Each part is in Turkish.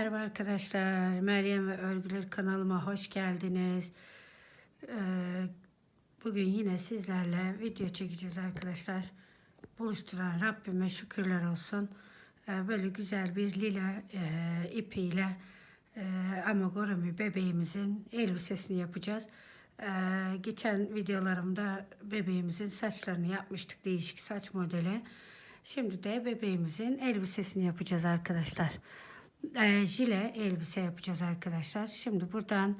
Merhaba arkadaşlar. Meryem ve Örgüler kanalıma hoş geldiniz. Ee, bugün yine sizlerle video çekeceğiz arkadaşlar. Buluşturan Rabbime şükürler olsun. Ee, böyle güzel bir lila e, ipiyle e, amigurumi bebeğimizin elbisesini yapacağız. Ee, geçen videolarımda bebeğimizin saçlarını yapmıştık. Değişik saç modeli. Şimdi de bebeğimizin elbisesini yapacağız arkadaşlar. Ee, jile elbise yapacağız arkadaşlar. Şimdi buradan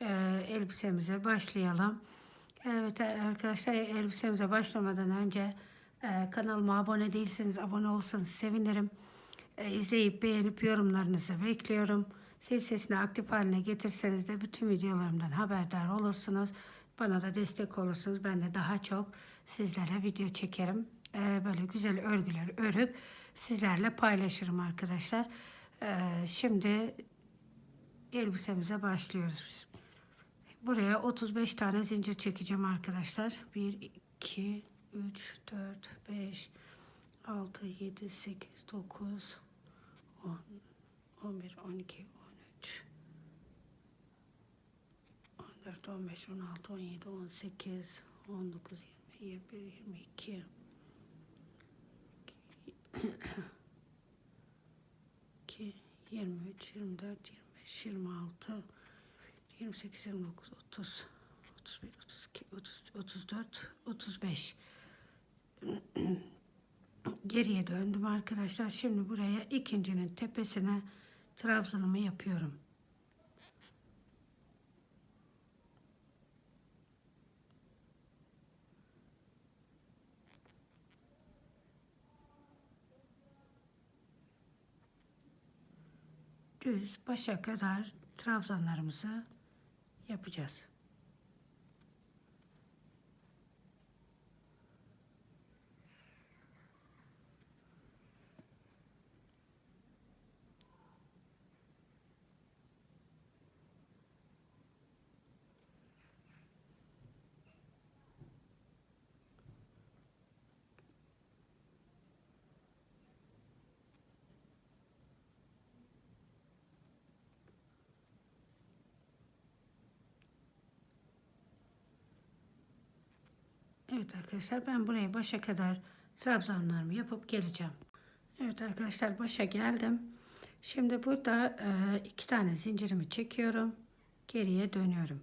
e, elbisemize başlayalım. Evet arkadaşlar elbisemize başlamadan önce e, kanalıma abone değilseniz abone olsanız sevinirim. E, izleyip beğenip yorumlarınızı bekliyorum. Sil sesini aktif haline getirseniz de bütün videolarımdan haberdar olursunuz. Bana da destek olursunuz. Ben de daha çok sizlere video çekerim. E, böyle güzel örgüler örüp sizlerle paylaşırım arkadaşlar. E, şimdi elbisemize başlıyoruz. Buraya 35 tane zincir çekeceğim arkadaşlar. 1, 2, 3, 4, 5, 6, 7, 8, 9, 10, 11, 12, 13, 14, 15, 16, 17, 18, 19, 20, 21, 22, 2, 23, 24, 25, 26, 28, 29, 30, 31, 32, 30, 34, 35. Geriye döndüm arkadaşlar. Şimdi buraya ikincinin tepesine trabzanımı yapıyorum. Düz başa kadar trabzanlarımızı yapacağız. Evet arkadaşlar ben buraya başa kadar trabzanlarımı yapıp geleceğim. Evet arkadaşlar başa geldim. Şimdi burada e, iki tane zincirimi çekiyorum. Geriye dönüyorum.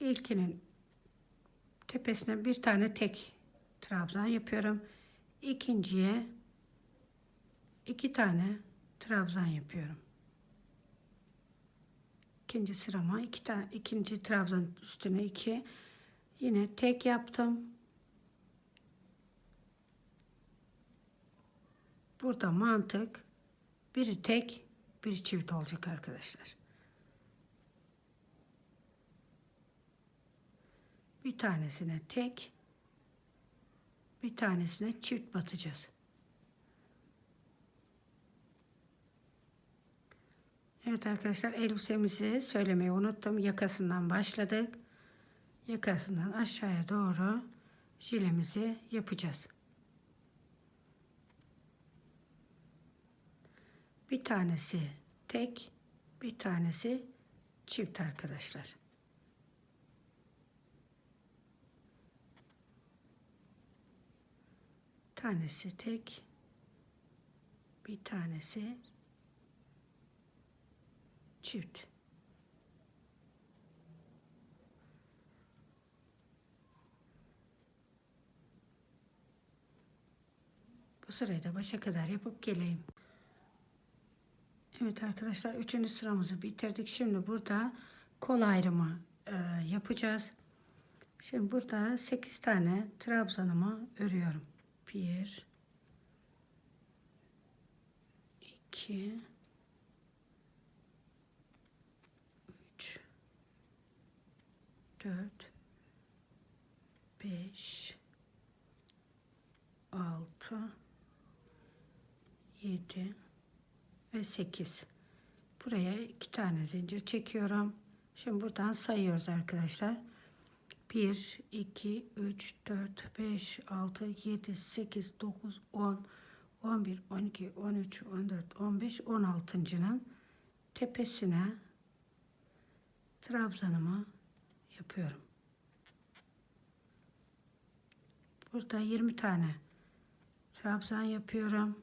İlkinin tepesine bir tane tek trabzan yapıyorum. İkinciye iki tane trabzan yapıyorum. İkinci sırama iki tane ikinci trabzan üstüne iki Yine tek yaptım. Burada mantık biri tek, biri çift olacak arkadaşlar. Bir tanesine tek, bir tanesine çift batacağız. Evet arkadaşlar elbisemizi söylemeyi unuttum. Yakasından başladık yakasından aşağıya doğru jilemizi yapacağız. Bir tanesi tek, bir tanesi çift arkadaşlar. Tanesi tek, bir tanesi çift. Bu sırayı da başa kadar yapıp geleyim. Evet arkadaşlar üçüncü sıramızı bitirdik. Şimdi burada kol ayrımı e, yapacağız. Şimdi burada 8 tane trabzanımı örüyorum. 1 2 3 4 5 6 7 ve 8 buraya iki tane zincir çekiyorum şimdi buradan sayıyoruz arkadaşlar 1 2 3 4 5 6 7 8 9 10 11, 12, 13, 14, 15, 16.'nın tepesine trabzanımı yapıyorum. Burada 20 tane trabzan yapıyorum.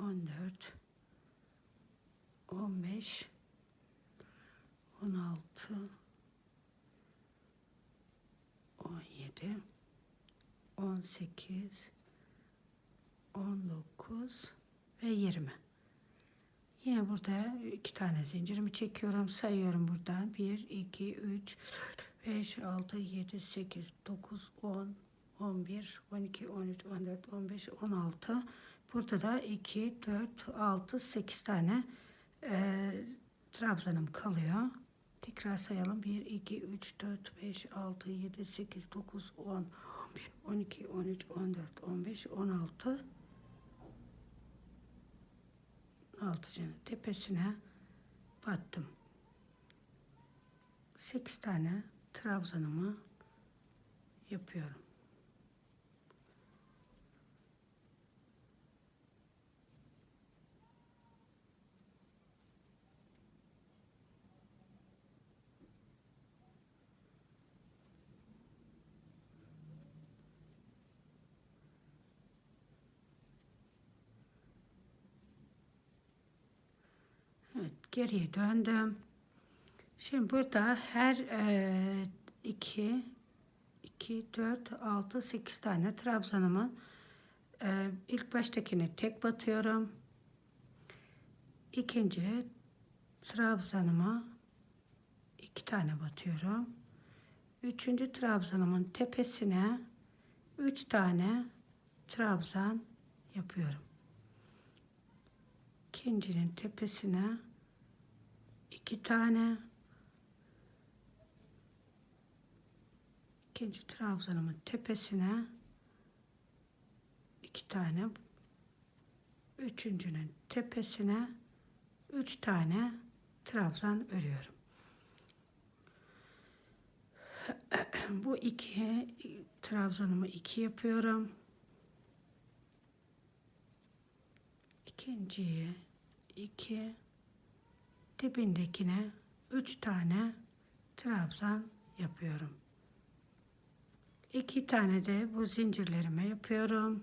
14 15 16 17 18 19 ve 20 Yine burada iki tane zincirimi çekiyorum. Sayıyorum buradan. 1, 2, 3, 5, 6, 7, 8, 9, 10, 11, 12, 13, 14, 15, 16. Burada da 2, 4, 6, 8 tane e, trabzanım kalıyor. Tekrar sayalım. 1, 2, 3, 4, 5, 6, 7, 8, 9, 10, 11, 12, 13, 14, 15, 16. altıcının tepesine battım. 8 tane trabzanımı yapıyorum. Evet, geriye döndüm. Şimdi burada her e, 2, 2, 4, 6, 8 tane trabzanımın e, ilk baştakini tek batıyorum. İkinci trabzanıma iki tane batıyorum. Üçüncü trabzanımın tepesine üç tane trabzan yapıyorum. İkincinin tepesine iki tane ikinci trabzanımın tepesine iki tane üçüncünün tepesine üç tane trabzan örüyorum. Bu iki trabzanımı iki yapıyorum. İkinciye iki dibindekine üç tane trabzan yapıyorum. İki tane de bu zincirlerime yapıyorum.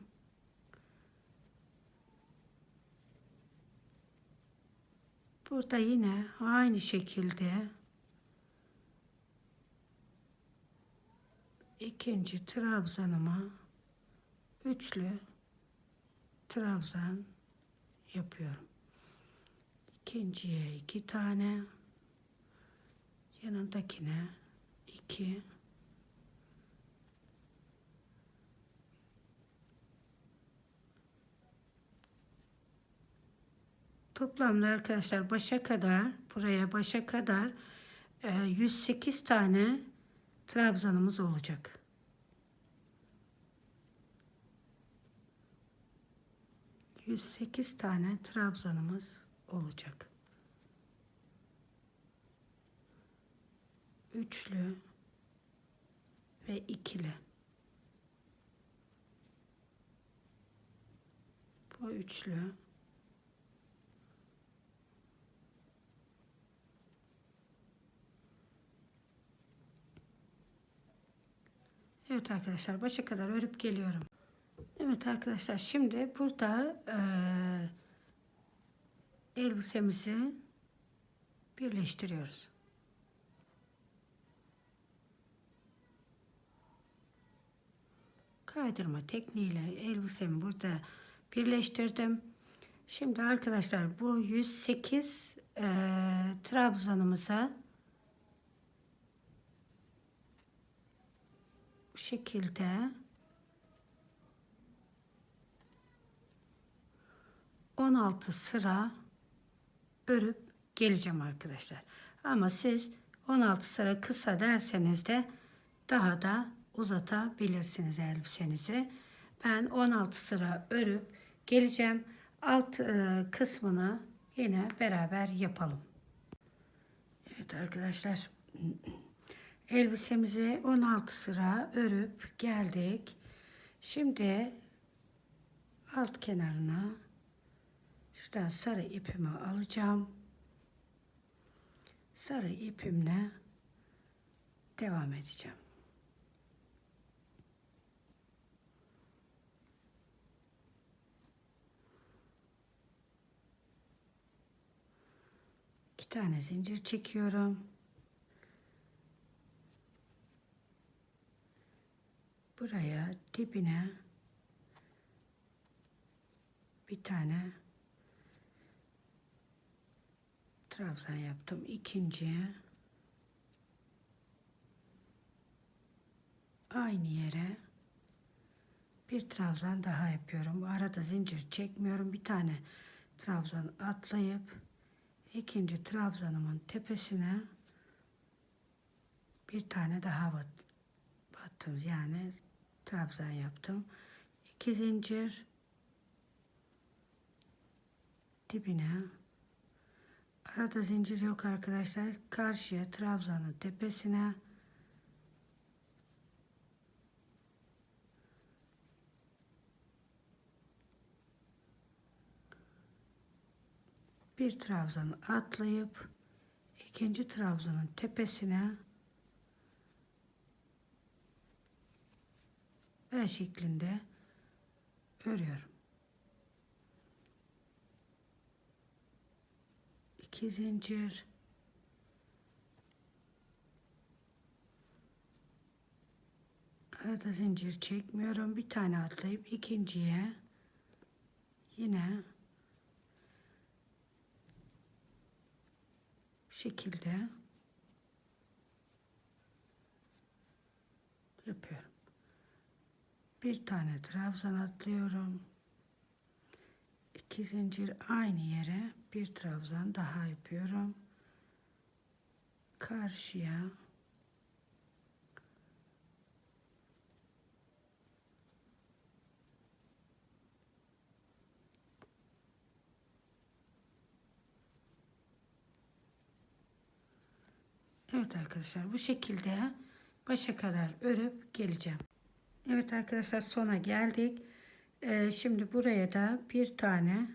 Burada yine aynı şekilde ikinci trabzanıma üçlü trabzan yapıyorum. İkinciye iki tane yanındakine iki Toplamda arkadaşlar başa kadar buraya başa kadar e, 108 tane trabzanımız olacak. Yüz sekiz tane trabzanımız olacak. Üçlü ve ikili. Bu üçlü Evet arkadaşlar başa kadar örüp geliyorum. Evet arkadaşlar şimdi burada e, elbisemizi birleştiriyoruz. Kaydırma tekniğiyle elbisemi burada birleştirdim. Şimdi arkadaşlar bu 108 e, trabzanımıza bu şekilde 16 sıra örüp geleceğim arkadaşlar. Ama siz 16 sıra kısa derseniz de daha da uzatabilirsiniz elbisenizi. Ben 16 sıra örüp geleceğim. Alt e, kısmını yine beraber yapalım. Evet arkadaşlar. Elbisemizi 16 sıra örüp geldik. Şimdi alt kenarına şuradan sarı ipimi alacağım. Sarı ipimle devam edeceğim. İki tane zincir çekiyorum. Buraya dibine bir tane trabzan yaptım. İkinciye aynı yere bir trabzan daha yapıyorum. Arada zincir çekmiyorum. Bir tane trabzan atlayıp ikinci trabzanımın tepesine bir tane daha bat, battım. Yani trabzan yaptım. İki zincir dibine arada zincir yok arkadaşlar. Karşıya trabzanın tepesine bir trabzanı atlayıp ikinci trabzanın tepesine V şeklinde örüyorum. İki zincir arada zincir çekmiyorum. Bir tane atlayıp ikinciye yine şekilde yapıyorum. Bir tane trabzan atlıyorum. İki zincir aynı yere bir trabzan daha yapıyorum. Karşıya Evet arkadaşlar bu şekilde başa kadar örüp geleceğim. Evet arkadaşlar sona geldik. Ee, şimdi buraya da bir tane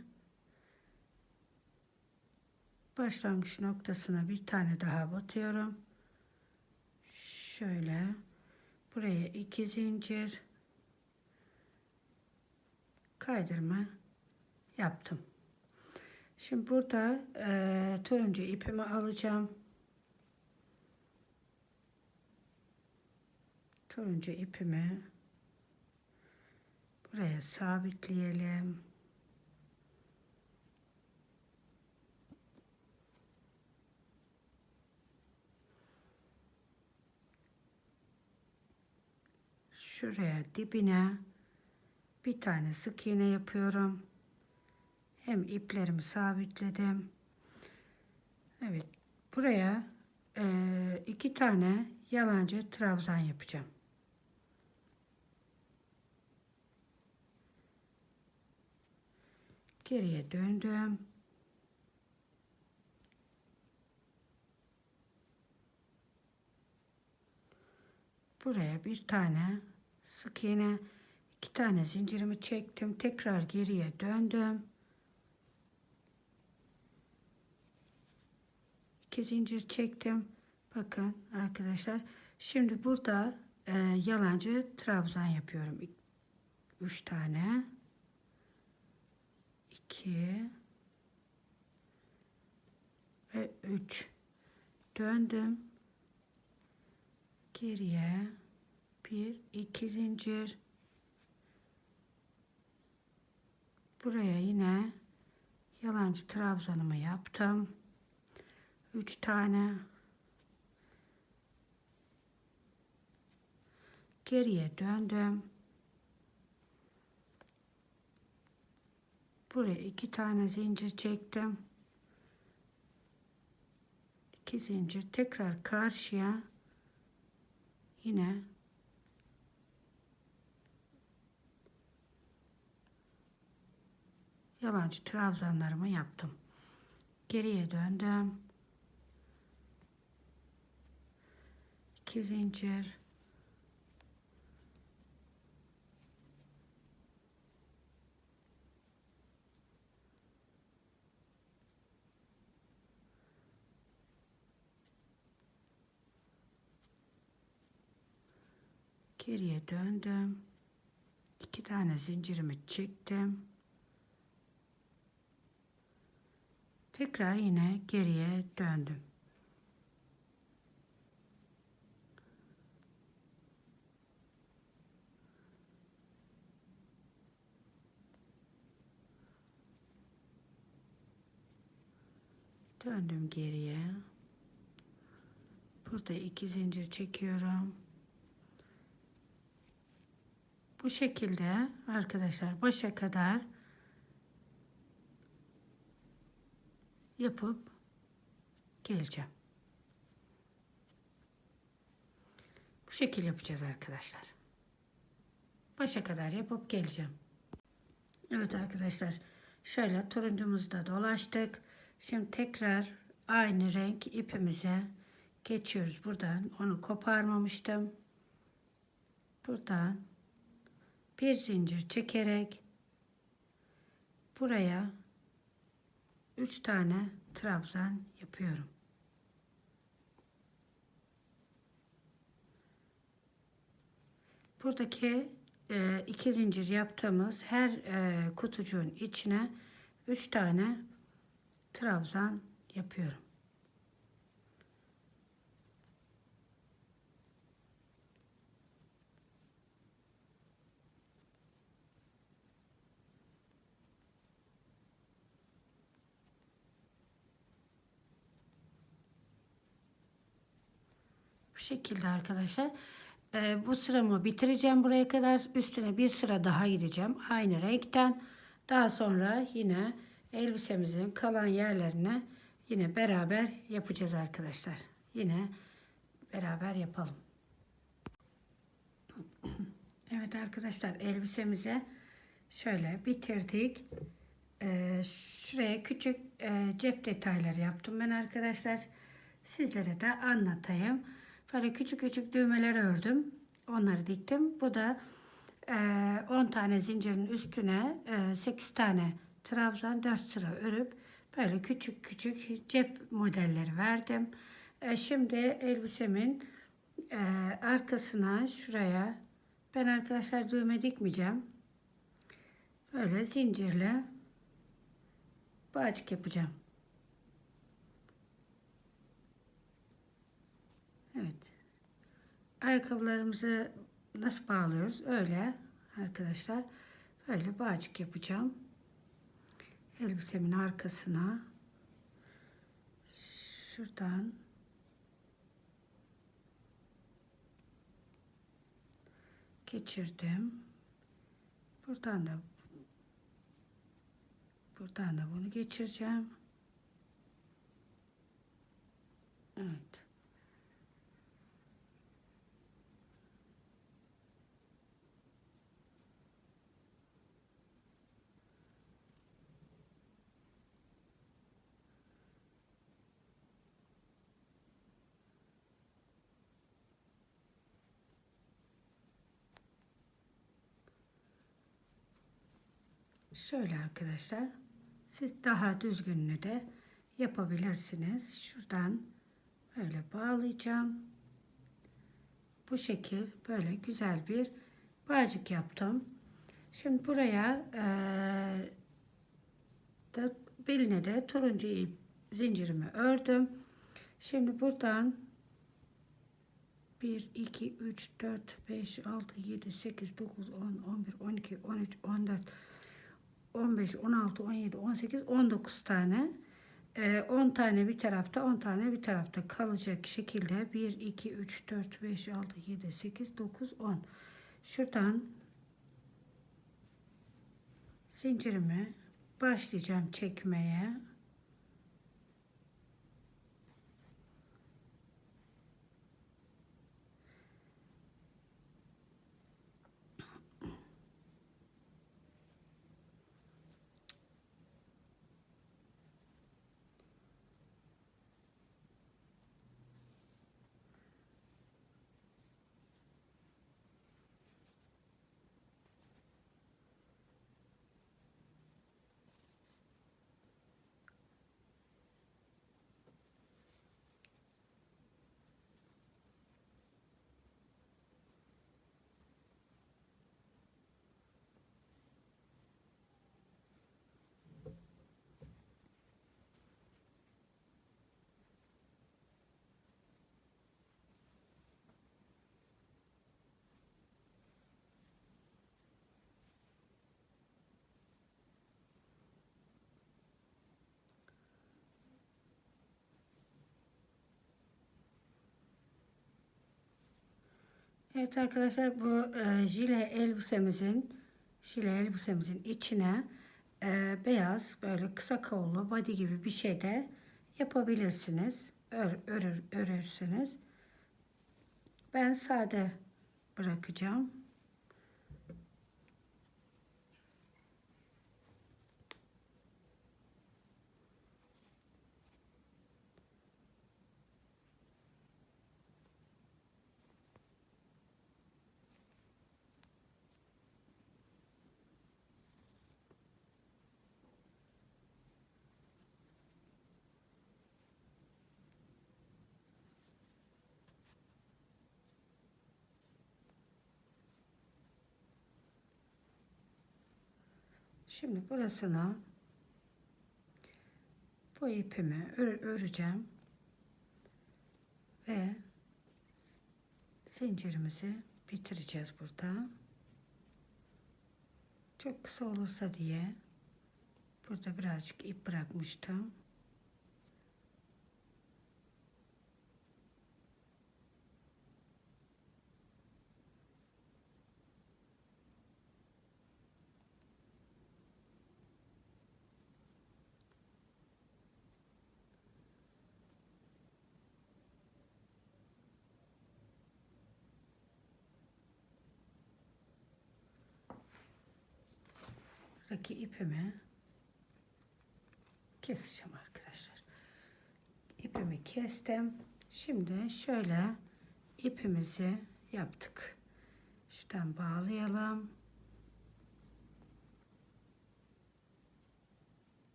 başlangıç noktasına bir tane daha batıyorum. Şöyle buraya iki zincir kaydırma yaptım. Şimdi burada e, turuncu ipimi alacağım. turuncu ipimi buraya sabitleyelim. Şuraya dibine bir tane sık iğne yapıyorum. Hem iplerimi sabitledim. Evet. Buraya e, iki tane yalancı trabzan yapacağım. Geriye döndüm. Buraya bir tane sık iğne, iki tane zincirimi çektim. Tekrar geriye döndüm. İki zincir çektim. Bakın arkadaşlar. Şimdi burada e, yalancı trabzan yapıyorum. Üç tane. 2 ve 3 döndüm geriye bir iki zincir. Buraya yine yalancı trabzanımı yaptım. 3 tane. Geriye döndüm. Buraya iki tane zincir çektim. İki zincir tekrar karşıya. Yine yalancı trabzanlarımı yaptım. Geriye döndüm. İki zincir. Geriye döndüm. İki tane zincirimi çektim. Tekrar yine geriye döndüm. Döndüm geriye. Burada iki zincir çekiyorum. Bu şekilde arkadaşlar başa kadar yapıp geleceğim. Bu şekil yapacağız arkadaşlar. Başa kadar yapıp geleceğim. Evet arkadaşlar şöyle turuncumuzu da dolaştık. Şimdi tekrar aynı renk ipimize geçiyoruz. Buradan onu koparmamıştım. Buradan bir zincir çekerek buraya 3 tane trabzan yapıyorum. Buradaki e, iki zincir yaptığımız her e, kutucuğun içine 3 tane trabzan yapıyorum. Şekilde arkadaşlar. Ee, bu sıramı bitireceğim buraya kadar. Üstüne bir sıra daha gideceğim. Aynı renkten. Daha sonra yine elbisemizin kalan yerlerine yine beraber yapacağız arkadaşlar. Yine beraber yapalım. Evet arkadaşlar elbisemize şöyle bitirdik. Ee, şuraya küçük e, cep detayları yaptım ben arkadaşlar. Sizlere de anlatayım. Böyle küçük küçük düğmeler ördüm. Onları diktim. Bu da e, 10 tane zincirin üstüne e, 8 tane trabzan 4 sıra örüp böyle küçük küçük cep modelleri verdim. E, şimdi elbisemin e, arkasına şuraya ben arkadaşlar düğme dikmeyeceğim. Böyle zincirle bağcık yapacağım. Evet. Ayakkabılarımızı nasıl bağlıyoruz? Öyle arkadaşlar. Böyle bağcık yapacağım. Elbisemin arkasına şuradan geçirdim. Buradan da buradan da bunu geçireceğim. Evet. Şöyle arkadaşlar. Siz daha düzgününü de yapabilirsiniz. Şuradan böyle bağlayacağım. Bu şekil böyle güzel bir bağcık yaptım. Şimdi buraya e, da beline de turuncu ip zincirimi ördüm. Şimdi buradan 1, 2, 3, 4, 5, 6, 7, 8, 9, 10, 11, 12, 13, 14, 15, 16, 17, 18, 19 tane. 10 tane bir tarafta, 10 tane bir tarafta kalacak şekilde 1, 2, 3, 4, 5, 6, 7, 8, 9, 10. Şuradan zincirimi başlayacağım çekmeye. Evet arkadaşlar bu e, jile elbisemizin jile elbisemizin içine e, beyaz böyle kısa kollu body gibi bir şey de yapabilirsiniz. Ör, örür, örürsünüz. Ben sade bırakacağım. Şimdi burasına bu ipimi ör, öreceğim ve zincirimizi bitireceğiz burada. Çok kısa olursa diye burada birazcık ip bırakmıştım. Buradaki ipimi keseceğim arkadaşlar. İpimi kestim. Şimdi şöyle ipimizi yaptık. Şuradan bağlayalım.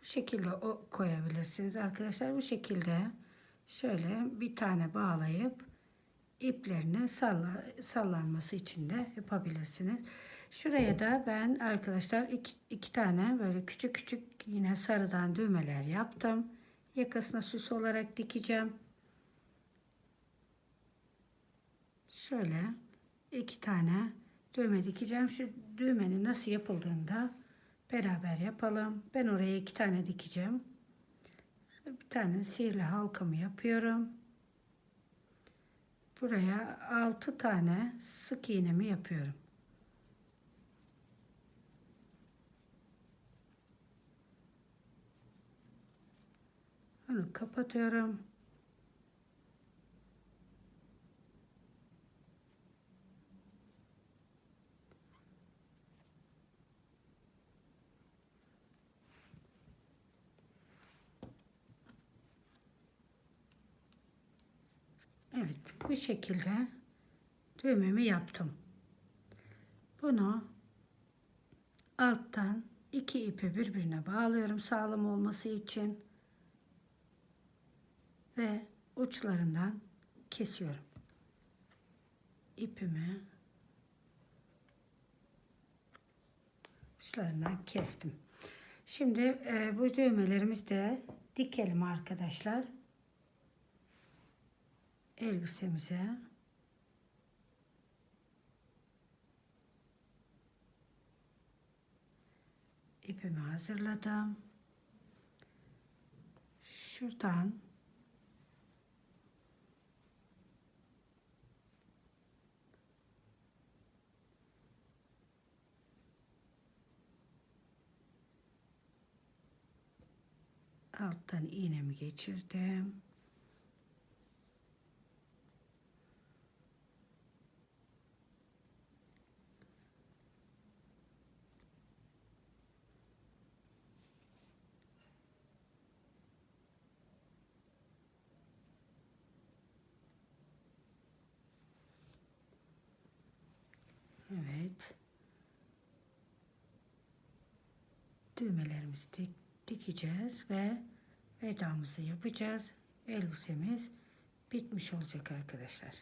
Bu şekilde o koyabilirsiniz arkadaşlar. Bu şekilde şöyle bir tane bağlayıp iplerini salla, sallanması için de yapabilirsiniz. Şuraya da ben arkadaşlar iki, iki tane böyle küçük küçük yine sarıdan düğmeler yaptım. Yakasına süs olarak dikeceğim. Şöyle iki tane düğme dikeceğim. Şu düğmenin nasıl yapıldığını da beraber yapalım. Ben oraya iki tane dikeceğim. Bir tane sihirli halkamı yapıyorum. Buraya 6 tane sık iğnemi yapıyorum. Onu kapatıyorum. Evet bu şekilde düğmemi yaptım. Bunu alttan iki ipi birbirine bağlıyorum sağlam olması için ve uçlarından kesiyorum. İpimi uçlarından kestim. Şimdi e, bu düğmelerimizi de dikelim arkadaşlar elbisemize ipimi hazırladım. Şuradan alttan iğnemi geçirdim. Evet. Düğmelerimizi dik, dikeceğiz ve vedamızı yapacağız. Elbisemiz bitmiş olacak arkadaşlar.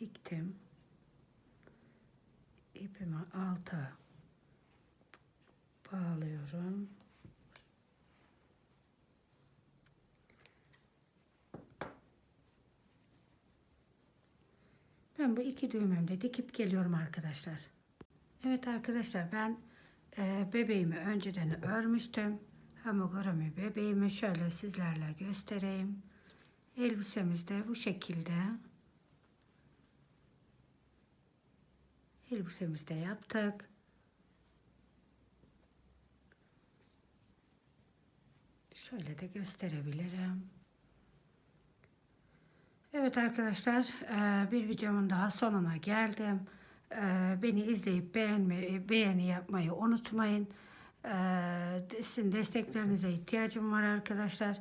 Diktim. Alta bağlıyorum. Ben bu iki düğmemde dikip geliyorum arkadaşlar. Evet arkadaşlar ben e, bebeğimi önceden örmüştüm. Hamogurumi bebeğimi şöyle sizlerle göstereyim. Elbisemiz de bu şekilde. Elbisemizi de yaptık. Şöyle de gösterebilirim. Evet arkadaşlar e, bir videomun daha sonuna geldim. E, Beni izleyip beğenmeyi, beğeni yapmayı unutmayın. E, Sizin desteklerinize ihtiyacım var arkadaşlar.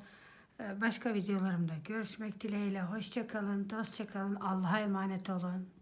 Başka videolarımda görüşmek dileğiyle. Hoşçakalın, dostça kalın. Allah'a emanet olun.